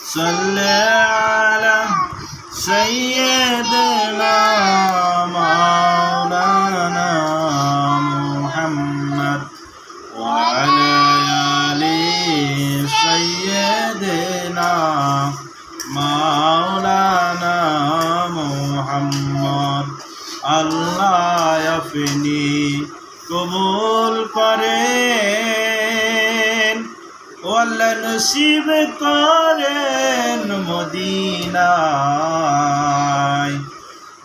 صل على سيدنا مولانا محمد وعلى آل سيدنا مولانا محمد আল্লাহ আপনি কবুল করেন নসিব করেন মদিনায়।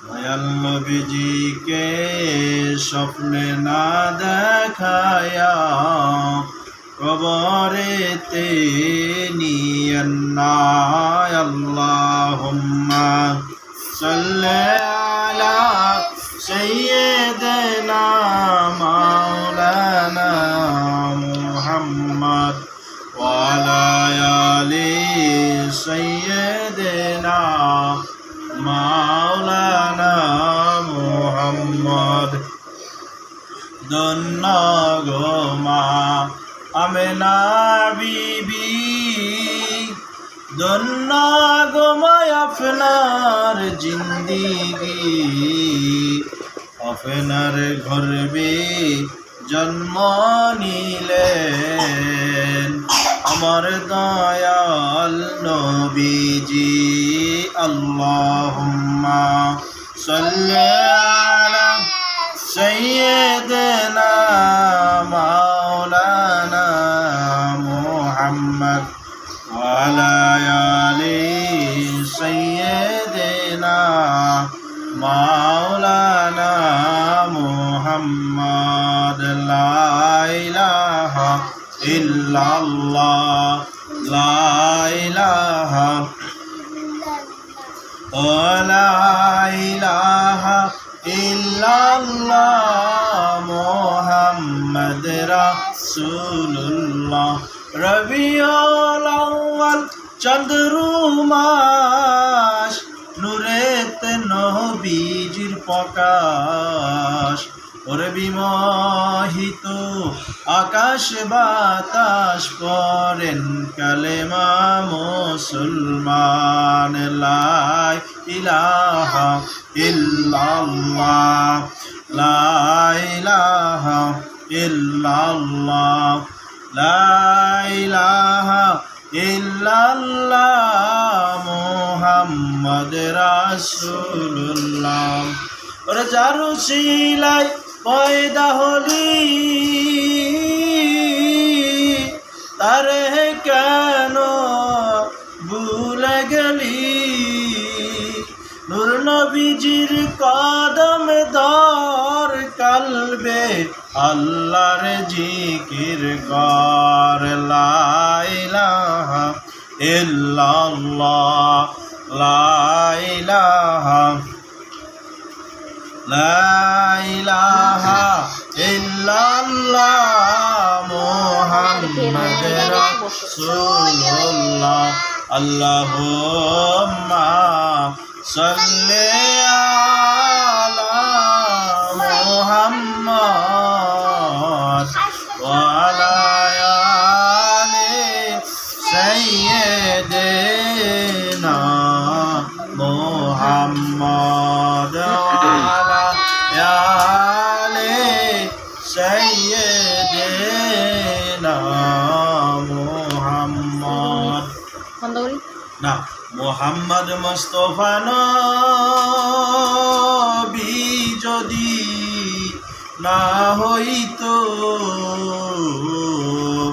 দয়াল নবীজিকে স্বপ্নে না দেখায়া কবরেতে নিয়েন না আল্লাহুম্মা। সাল্লি আলা সাইয়্যিদিনা মোহাম্মদ ধন্য গো মা আমি না বিবি। ধন্য গো মায় আপনার জিন্দিগি। আপনার ঘরবে জন্ম নিলেন আমার দয়াল নবীজি। আল্লাহ সাল্লাহ سيدنا مولانا محمد وعلى آل سيدنا مولانا محمد لا إله إلا الله لا إله ولا إله ইল্লাল্লাহ মোহাম্মদ রাসূলুল্লাহ। রবিউল আউয়াল, চন্দ্র মাস নূরেতে নবীজির প্রকাশ। ওরে বিমোহিত, আকাশ বাতাস পরেন কালেমা মুসলমান লাই। ইলাহা ইল্লাল্লাহ, লা ইলাহা ইল্লাল্লাহ, লা ইলাহা ইল্লাল্লাহ, মুহাম্মদ রাসূলুল্লাহ। ওরে যারু শিলাই পয়দা হলি, তারে কেন ভুলে গেলি? হুজুর নবীজির কদম দর কালবে, আল্লাহর জিকির কর লাইলাহা ইল্লাল্লাহ লাইলাহা লাইলাহা ইল্লাল্লাহ মোহাম্মদ রাসূলুল্লাহ, আল্লাহুম্মা صل على محمد وعلى آل سيدنا محمد মোহাম্মদ মোস্তফা নবী যদি না হইতো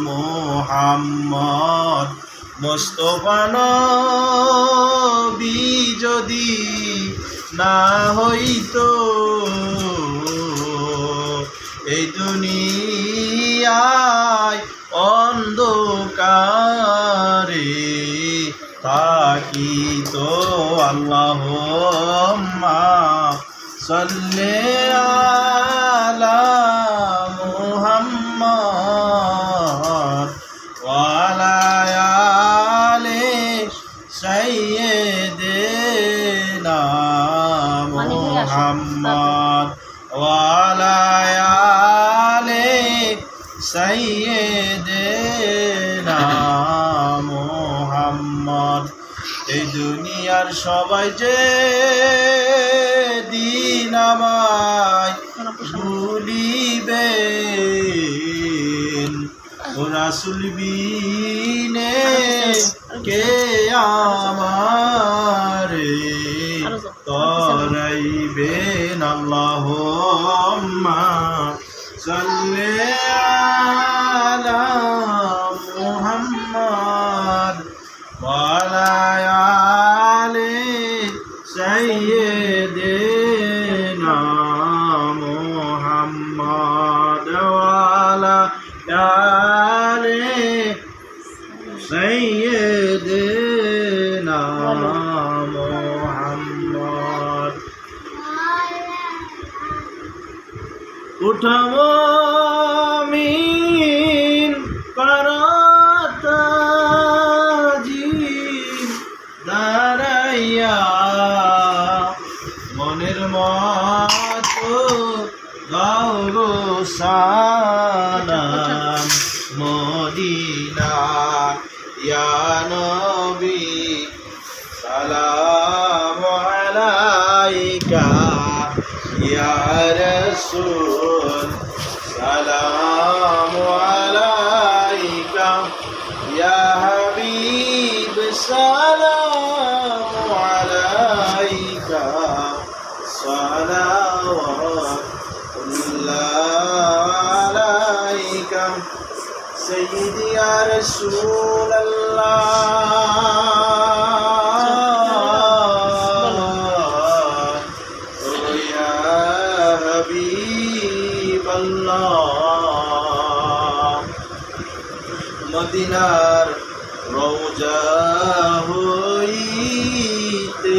মোহাম্মদ মোস্তফা নবী যদি না হইতো এই দুনিয়ায় আল্লাহ সাল্লে আলা মুহাম্মদ। এই দুনিয়ার সবাই যে দিন আমায় ভুলিবে। ও রাসুল কে আমারে আলি সাইয়্যিদিনা মুহাম্মদ উঠাবো الرسول. سلام عليك يا حبيب سلام عليك. صلوات الله عليك. سيدي يا رسول. আল্লাহ। মদিনার রৌজা হইতে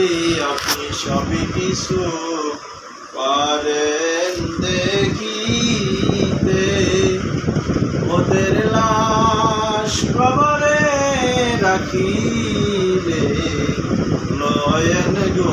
আপনি সব কিছু পারেন দেখিতে। ওদের লাশ কবরে রাখিলে নয়ন গো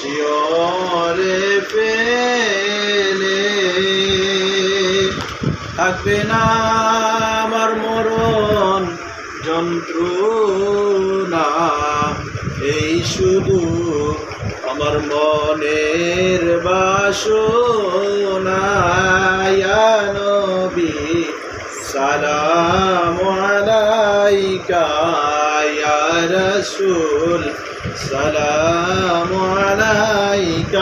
শিয়রে পেলে থাকবে না আমার মরণ যন্ত্রণা। এই শুধু আমার মনের বাসনা ইয়া নবী, সালাম আলাইকা। الرسول سلام عليك.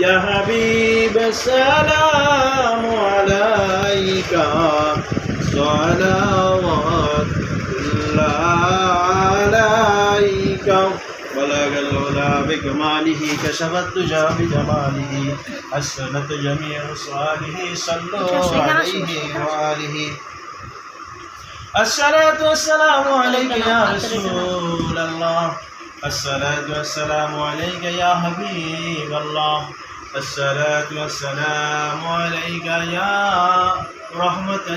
يا حبيب سلام عليك. صلوات الله عليك. بلغ العلا بكماله كشف الدجى بجماله. حسنت جميع صالحه صلوا عليه وآله. الصلاة والسلام عليك يا رسول الله الصلاة والسلام عليك يا حبيب الله الصلاة والسلام عليك يا رحمة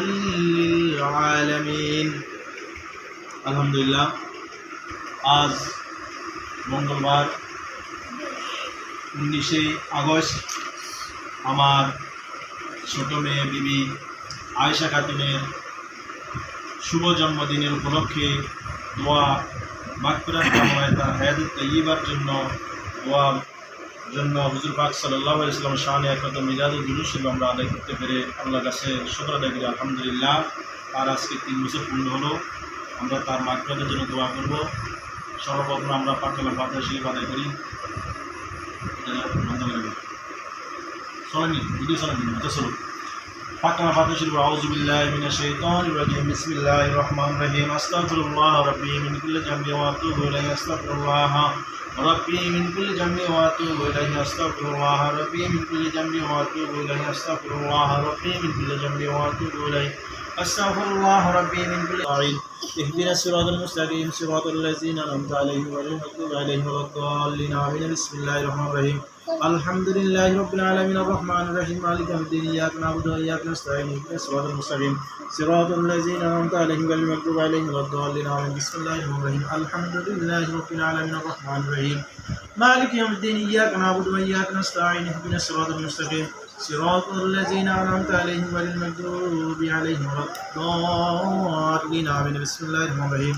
للعالمين الحمد لله আজ মঙ্গলবার উনিশে আগস্ট আমার ছোট মেয়ে বিবি আয়েশা খাতুনের শুভ জন্মদিনের উপলক্ষে দোয়া মাকফিরাত কামনায় তার তৈবার জন্য দোয়ার জন্য হুজুর পাক সাল্লাহ ইসলাম শাহানি একমাত্র মিজাদুল জুলুস শিল্প আমরা আদায় করতে পেরে আল্লাহর কাছে শুক্র করি, আলহামদুলিল্লাহ। আর আজকে তিন বছর পূর্ণ হলো, আমরা তার মাকফিরাতের জন্য দোয়া করব। সর্বপ্রথম আমরা পাকলা ফাতে শিল্প আদায় করি। ভিডিও চলেনি এটা حق نفاتش البعوذ بالله من الشيطان الرجيم بسم الله الرحمن الرحيم أستغفر الله ربي من كل جنب وأتوب إليه أستغفر الله ربي من كل جنب وأتوب إليه أستغفر الله ربي من كل جنب وأتوب إليه أستغفر الله ربي من كل جنب وأتوب إليه أستغفر الله ربي من كل عين اهدنا الصراط المستقيم صراط الذين أنعمت عليهم غير المغضوب عليهم ولا الضالين آمين بسم الله الرحمن الرحيم الحمد لله رب العالمين الرحمن الرحيم مالك يوم الدين اياك نعبد واياك نستعين اهدنا الصراط المستقيم صراط الذين انعمت عليهم غير المغضوب عليهم ولا الضالين امين بسم الله الرحمن الرحيم الحمد لله رب العالمين الرحمن الرحيم مالك يوم الدين اياك نعبد واياك نستعين اهدنا الصراط المستقيم صراط الذين انعمت عليهم غير المغضوب عليهم ولا الضالين امين بسم الله الرحمن الرحيم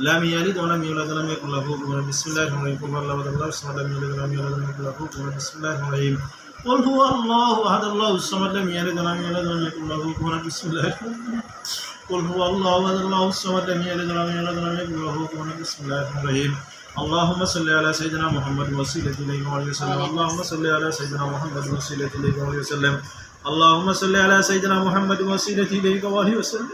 لم يلد ولم يولد ولم يكن له كفوا احد بسم الله الرحمن الرحيم قل هو الله احد الله الصمد لم يلد ولم يولد ولم يكن له كفوا احد بسم الله الرحمن الرحيم قل هو الله احد الله الصمد لم يلد ولم يولد ولم يكن له كفوا احد بسم الله الرحمن الرحيم قل هو الله احد الله الصمد لم يلد ولم يولد ولم يكن له كفوا احد بسم الله الرحمن الرحيم اللهم صل على سيدنا محمد وسيلة إليك وعليه وسلم اللهم صل على سيدنا محمد وسيلة إليك وعليه وسلم اللهم صل على سيدنا محمد وسيلة إليك وعليه وسلم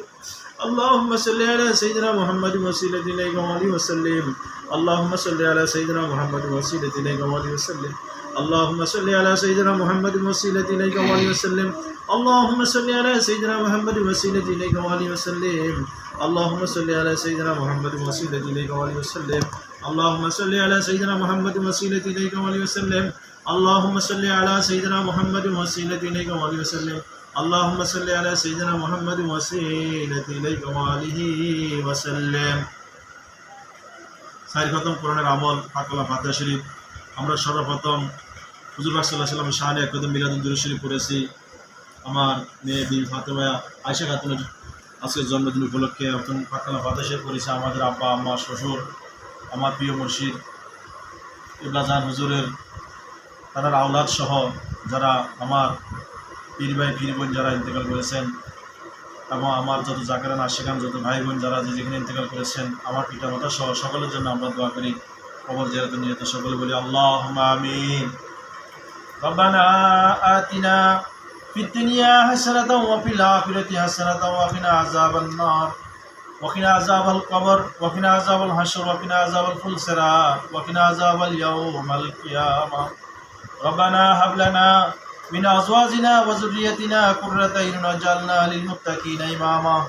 اللهم صل على سيدنا محمد وسيلة إليك وعليه وسلم. اللهم صل على سيدنا محمد وسيلة إليك وعليه وسلم. اللهم صل على سيدنا محمد وسيلة إليك وعليه وسلم. اللهم صل على سيدنا محمد وسيلة إليك وعليه وسلم. اللهم صل على سيدنا محمد وسيلة إليك وعليه وسلم. اللهم صل على سيدنا محمد وسيلة إليك وعليه وسلم. اللهم صل على سيدنا محمد وسيلة إليك وعليه وسلم. اللهم صل على سيدنا محمد وسيلة إليك وعليه وسلم সাইর খতম কোরআনের আমল ফাকলা ফাতে শরীফ আমরা সর্বপ্রথম হুজুর পাক সাল্লাহ সাল্লামের শাহানে একদম মিলাদুল দুরু শরীফ পড়েছি আমার মেয়ে বি ফাতেমা আয়সা খাতুনের আজকের জন্মদিন উপলক্ষে একদম ফাকলা ফাতে শরীফ পড়েছে আমাদের আব্বা আম্মা শ্বশুর আমার প্রিয় মুর্শিদ ইবলাজান হুজুরের তার আওলাদ সহ যারা আমার পীর ভাই পীর বোন যারা ইন্তেকাল করেছেন এবং আমার যত জাকেরান আশেখান যত ভাই বোন যারা যে যেখানে ইন্তেকাল করেছেন আমার পিতা মাতা সহ সকলের জন্য আমরা দোয়া করি কবর জিয়ারত নিয়ত সকলে বলি আল্লাহ আমিন ربنا آتنا في الدنيا حسنة وفي الآخرة حسنة وقنا عذاب النار وقنا عذاب القبر وقنا عذاب الحشر وقنا عذاب الفلسرات وقنا عذاب اليوم القيامة ربنا هب لنا من أزواجنا وذريتنا قرة أعين واجعلنا للمتقين إماما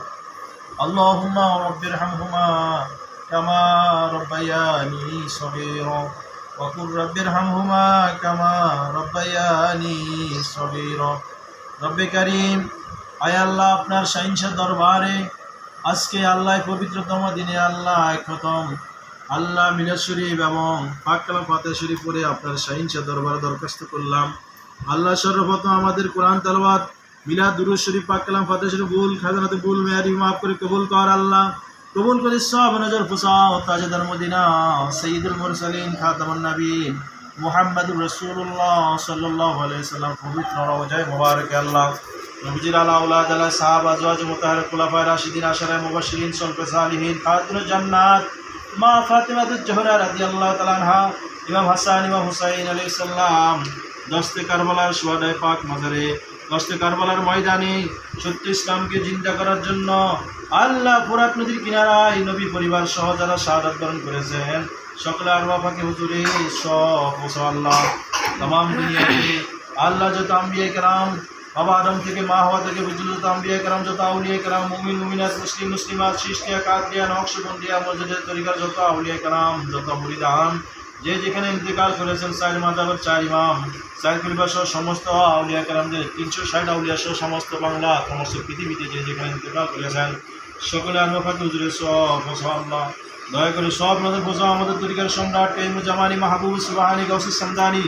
اللهم رب ارحمهما كما ربياني صغيرا وقل رب ارحمهما كما ربياني صغيرا رب كريم আয় আল্লাহ আপনার সহিংসা দরবারে আজকে আল্লাহ পবিত্রতম দিনে আল্লাহ খতম আল্লাহ মিলাদ শরীফ এবং পাককালা ফাতে শরীফ পরে আপনার সহিংসা দরবারে দরখাস্ত করলাম আল্লাহ সর্বপ্রথম আমাদের কোরআন তালবাদ মিলাদ, দুরুদ শরীফ, পাক কালাম ফাতে শরীফ, ভুল খাজানাতে ভুল মেয়ারি মাফ করে কবুল কর আল্লাহ। কবুল করে সব নজর ফুসাও তাজেদার মদিনা, সঈদুল মুরসালিন, খাতামুন নবীন, মুহাম্মদুর রাসূলুল্লাহ সাল্লাল্লাহু আলাইহি সাল্লাম পবিত্র রওজায়ে মুবারক আল্লাহ। নবীজির আলা আওলাদ আলা সাহাবা, আজওয়াজ মুতাহহার খুলাফায়ে রাশিদিন, আশারায়ে মুবাশশিরিন, সলফে সালিহিন খাতুনুল জান্নাত। মা ফাতিমাতুজ জোহরা রাদিয়াল্লাহু তাআলা আনহা, ইমাম হাসান, ইমাম হুসাইন আলাইহিস সালাম। দস্তে কারবালার সোয়াদায় পাক মাজারে দস্তে কারবালার ময়দানে সত্য ইসলামকে জিন্দা করার জন্য আল্লাহ ফুরাত নদীর কিনারায় নবী পরিবার সহ যারা শাহাদাত বরণ করেছেন, সকলে আরবা পাকে হুজুরে সব আল্লাহ। তাম দুনিয়াতে আল্লাহ যত আম্বিয়া কেরাম, বাবা আদম থেকে মা হওয়া থেকে বুঝল যত আম্বিয়া কেরাম, যত আউলিয়া কেরাম, মুমিন, মুমিনাত, মুসলিম, মুসলিমাত সৃষ্টিয়া কাদিয়া নকশবন্দিয়া, মসজিদের তরিকার যত আউলিয়া কেরাম, যত মুরিদান যে যেখানে ইন্তেকাল করেছেন সাইদ মাদাবের চার ইমাম সাইদ সহ সমস্ত আউলিয়া কালামদের তিনশো ষাট আউলিয়া সহ সমস্ত বাংলা, সমস্ত পৃথিবীতে যে যেখানে ইন্তেকাল করেছেন, সকলে আল্লাহ উজুরে সব আল্লাহ দয়া করে সব নজর বোঝা আমাদের তরিকার সম্রাট কাইমু জামানি মাহবুব সুবাহানি গৌসি সামদানি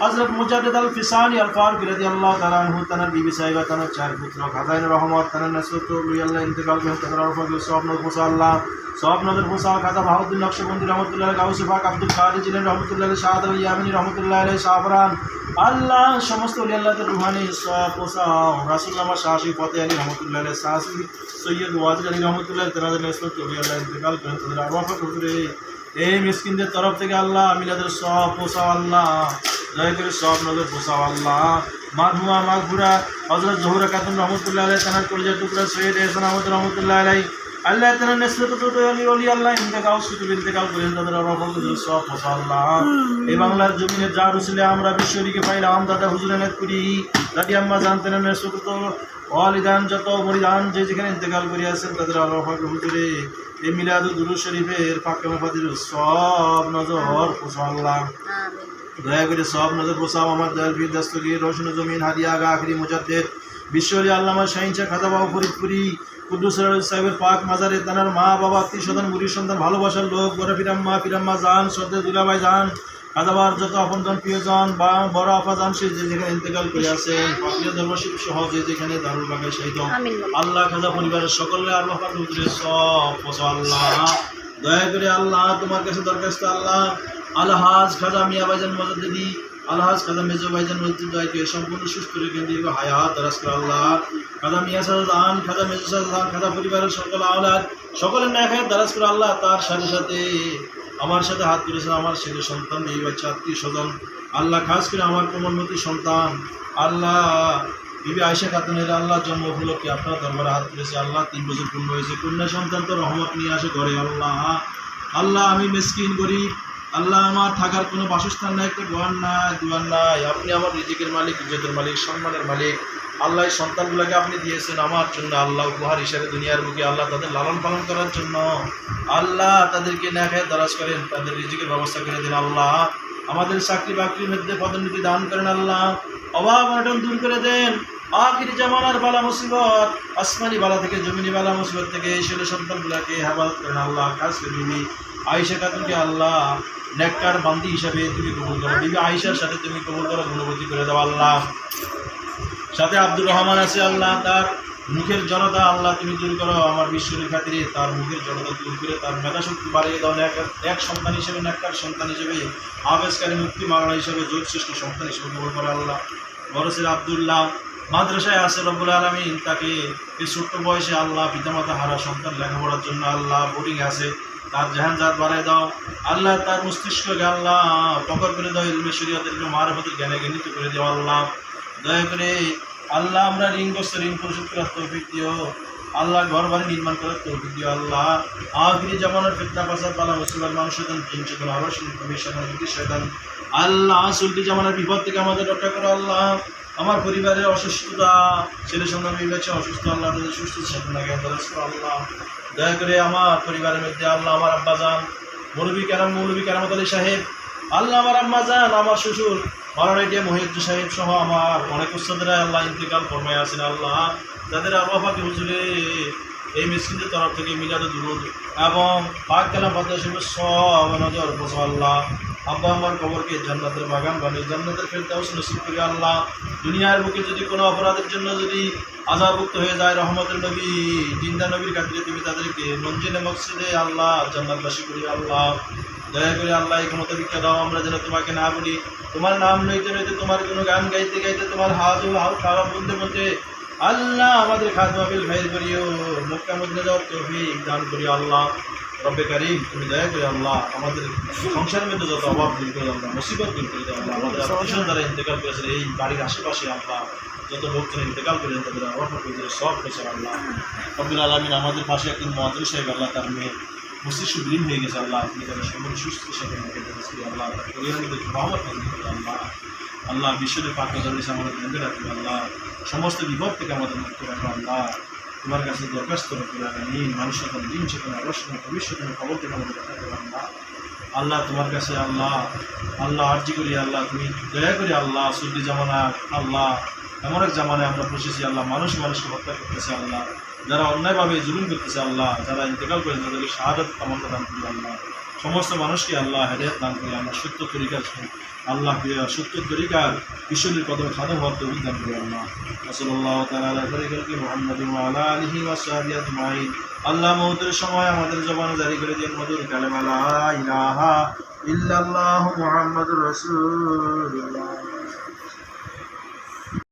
হজরত মুজাদ্দিদ আল ফিসানি আল ফারুক রাদিয়াল্লাহু তাআলা আনহু তানার বিবি সাহিবা তানার চার পুত্র খাজাইন রহমত তানার নাসরত লুই আল্লাহ ইন্তেকাল করে তানার অরফাক সব নজর বোঝা আল্লাহ সব নজর বোঝা খাজা বাহাউদ্দিন নকশবন্দি রহমতুল্লাহ গাউসে পাক আব্দুল কাদের জিলেন রহমতুল্লাহ শাহাদ আল ইয়ামিনী রহমতুল্লাহ আলাইহি সাফরান আল্লাহ, সমস্ত ওলি আল্লাহদের রুহানি রাসুল্লাহ শাহি ফতে আলী রহমতুল্লাহ আলাইহি শাহি সৈয়দ ওয়াজিদ আলী রহমতুল্লাহ তানাদের নাসরত লুই আল্লাহ ইন্তেকাল করে তাদের অরফাক হুজুরে এই মিসকিনদের তরফ থেকে আল্লাহ, মিলাদের সব পোষাও আল্লাহ দয়া করে সব নজর পোষাও আল্লাহ। মাধুয়া মাঘুরা হজরত জহুরা খাতুন রহমতুল্লাহ আলাই তানার কলিজা টুকরা সৈয়দ এহসান আহমদ রহমতুল্লাহ আলাই আল্লাহ তানার নেসরত তো অলি অলি আল্লাহ, ইন্তেকাল সুতুব ইন্তেকাল করেন তাদের সব আল্লাহ। এই বাংলার জমিনে যা রুসিলে আমরা বিশ্বরীকে পাইলাম, দাদা হুজুরের করি দাদি আম্মা জানতেন তো অলিদান যত মরিদান যে যেখানে ইন্তেকাল করিয়াছেন, তাদের আল্লাহ হুজুরে। এই মিলাদুল দুরু শরীফের ফাঁকে মাফাদির সব নজর আল্লাহ। দয়া করে সব নজর বসাও আমার দয়াল বীর দস্তগীর রোশন জমিন হাদিয়া আগা আখরি মুজাদ্দের বিশ্বরী আল্লামা শাহিনশা খাতাবাবু ফরিদপুরি কুদ্দুস সাহেবের পাক মাজারে তানার মা বাবা আত্মীয় স্বজন মুড়ির সন্তান ভালোবাসার লোক বড় ফিরাম্মা ফিরাম্মা যান শ্রদ্ধে দুলাভাই যান খাদাবার যত আপনজন প্রিয়জন বা বড় আপা যান সে যে যেখানে ইন্তেকাল করে আছেন পাকিয়া ধর্মশিব সহ যে যেখানে দারুল বাগায় শহীদ আল্লাহ খাজা পরিবারের সকলে আল্লাহ পাক হুজুরের সব আল্লাহ। দয়া করে আল্লাহ তোমার কাছে দরখাস্ত আল্লাহ। আলহাজ খাজা মিয়া ভাইজান মজাদি আলহাজ খাজা মেজো ভাইজান মসজিদ দয়কে সম্পূর্ণ সুস্থ রেখে দীর্ঘ হায়াত আল্লাহ। খাজা মিয়া সাজান খাজা মেজো সাজান খাজা পরিবারের সকল আওলাদ, সকলের ন্যায় হায়াত দরাজ করে আল্লাহ তার সাথে সাথে। আমার সাথে হাত তুলেছেন আমার ছেলে সন্তান, এই বাচ্চা আত্মীয় স্বজন। আল্লাহ খাস করে আমার কোমলমতি সন্তান। আল্লাহ, বিবি আয়সা খাতুনের আল্লাহ জন্ম উপলক্ষে আপনার দরবারে হাত তুলেছে। আল্লাহ তিন বছর পূর্ণ হয়েছে। কন্যা সন্তান তো রহমত নিয়ে আসে ঘরে আল্লাহ। আল্লাহ, আমি মেসকিন করি আল্লাহ আমার থাকার কোনো বাসস্থান নাই একটা দোয়ার নাই দোয়ার নাই। আপনি আমার রিজিকের মালিক, ইজ্জতের মালিক, সম্মানের মালিক। আল্লাহ সন্তানগুলোকে আপনি দিয়েছেন আমার জন্য। আল্লাহ উপহার হিসাবে দুনিয়ার বুকে আল্লাহ তাদের লালন পালন করার জন্য। আল্লাহ তাদেরকে নেখায় দারাজ করেন, তাদের রিজিকের ব্যবস্থা করে দিন আল্লাহ। আমাদের চাকরি বাকরির মধ্যে পদোন্নতি দান করেন আল্লাহ। অভাব অনটন দূর করে দেন। আখির জামানার বালা মুসিবত, আসমানি বালা থেকে জমিনি বালা মুসিবত থেকে এই ছেলে সন্তানগুলোকে হেফাজত করেন আল্লাহ। খাস করে আয়েশা খাতুনকে আল্লাহ, নেককার বান্দি হিসাবে তুমি কবুল করো। বিবি আয়েশার সাথে তুমি কবুল করো, গুণবতী করে দাও আল্লাহ। সাথে আব্দুর রহমান আছে আল্লাহ, তার মুখের জনতা আল্লাহ তুমি দূর করো। আমার বিশ্বের খাতিরে তার মুখের জনতা দূর করে তার মেধা শক্তি বাড়িয়ে দাও। এক সন্তান হিসেবে, নেককার সন্তান হিসেবে, আবেশকারী মুক্তি মারানা হিসেবে যোগ শ্রেষ্ঠ সন্তান হিসেবে কবুল করো আল্লাহ। ছিল আবদুল্লাহ মাদ্রাসায় আছে রব্বুল আলমিন, তাকে এই ছোট্ট বয়সে আল্লাহ পিতামাতা হারা সন্তান লেখাপড়ার জন্য আল্লাহ বোর্ডিং আছে। তার জাহানজাত বাড়ায় দাও। আল্লাহ তার মস্তিষ্ককে আল্লাহ প্রকট করে দাও, ইলমে শরীয়তের ইলমে মারফতের জ্ঞানে জ্ঞানিত করে দাও আল্লাহ। দয়া করে আল্লাহ আমরা ঋণগ্রস্ত, ঋণ পরিশোধ করার তৌফিক দিও। আল্লাহ ঘর বাড়ি নির্মাণ করার তৌফিক দিও আল্লাহ। আখিরি জামানার ফিতনা ফাসাদ বালা মুসলমান মানুষ শয়তান আরশ নবী শয়তান। আল্লাহ সুলটি জামানার বিপদ থেকে আমাদের রক্ষা করো আল্লাহ। আমার পরিবারের অসুস্থতা, ছেলে সন্তান বিবেচে অসুস্থ, আল্লাহ সুস্থ দরাজ আল্লাহ। দয়া করে আমার পরিবারের মধ্যে আল্লাহ আমার আব্বা যান মৌলবী কেরাম মৌলবী কেরামত আলী সাহেব, আল্লাহ আমার আম্মা যান আমার শ্বশুর মারানাইটিয়া মহিউদ্দিন সাহেব সহ আমার অনেক উস্তাদেরা আল্লাহ ইন্তেকাল ফরমায় আছেন আল্লাহ। তাদের পাকে হুজুরে এই মিসকিনদের তরফ থেকে মিলাদ দুরুদ এবং পাক কেলা পদ্মা সাহেবের সব নজর বসো আল্লাহ। আব্বা আমার কবরকে জান্নাতের বাগান বানিয়ে জান্নাতের ফেরদাউস নসিব করে, আল্লাহ। দুনিয়ার বুকে যদি কোনো অপরাধের জন্য যদি আজাবুক্ত হয়ে যায় রহমতের নবী, জিন্দা নবীর কাছে তুমি তাদেরকে মঞ্জিলে মকসিদে আল্লাহ, জান্নাতবাসী করি, আল্লাহ। দয়া করে আল্লাহ, এই ক্ষমতা ভিক্ষা দাও, আমরা যেন তোমাকে না বলি। তোমার নাম লইতে লইতে তোমার কোনো গান গাইতে গাইতে তোমার ও হাত খাওয়া বলতে বলতে আল্লাহ আমাদের খাত মাহফিল ভাইয়ের করিও, মক্কা মধ্যে যাওয়ার তৌফিক দান করি, আল্লাহ। রব্বে কারিম তুমি দয়া করে আল্লাহ আমাদের সংসারের মধ্যে যত অভাব দূর করে আল্লাহ মুসিবত দূর করে আল্লাহ আমাদের আত্মীয় দ্বারা ইন্তেকাল করেছেন এই বাড়ির আশেপাশে আল্লাহ যত লোকজন ইন্তেকাল করেছেন তাদের অভাব করে সব করেছেন আল্লাহ। রব্বুল আলমিন আমাদের পাশে একদিন মহাদুর সাহেব আল্লাহ তার মেয়ে মস্তিষ্ক বিলীন হয়ে গেছে আল্লাহ আপনি তাদের সকল সুস্থ সেখানে আল্লাহ মধ্যে রহমত আল্লাহ। আল্লাহ বিশ্বের পাক আমাদের কেন্দ্রে রাখুন আল্লাহ। সমস্ত বিপদ থেকে আমাদের মুক্ত রাখো আল্লাহ। তোমার কাছে দরখাস্ত রাখুন আগামীন মানুষ এখন দিন সেখানে আলোচনা ভবিষ্যৎ খবর থেকে আমাদের আল্লাহ আল্লাহ তোমার কাছে, আল্লাহ আল্লাহ আর্জি করি, আল্লাহ, তুমি দয়া করি, আল্লাহ সুদ্দি জামানা, আল্লাহ, এমন এক জামানায় আমরা বসেছি আল্লাহ, মানুষ মানুষকে হত্যা করতেছে, আল্লাহ, যারা অন্যায়ভাবে জুলুম করতেছে, আল্লাহ, যারা ইন্তেকাল করেছে তাদেরকে শাহাদত কামনা দান করি, আল্লাহ। সমস্ত মানুষকে আল্লাহ হেদায়ত দান করে, আমরা সত্য তরিকার আল্লাহ সত্য তরিকার ঈশ্বরের কদম খাদম দান করে আল্লাহ। আলা আলিহি আল্লাহ মৌতের সময় আমাদের জবান জারি করে দিয়ে মধুর কালেমালা ইহা ইল্লাল্লাহ মুহাম্মাদুর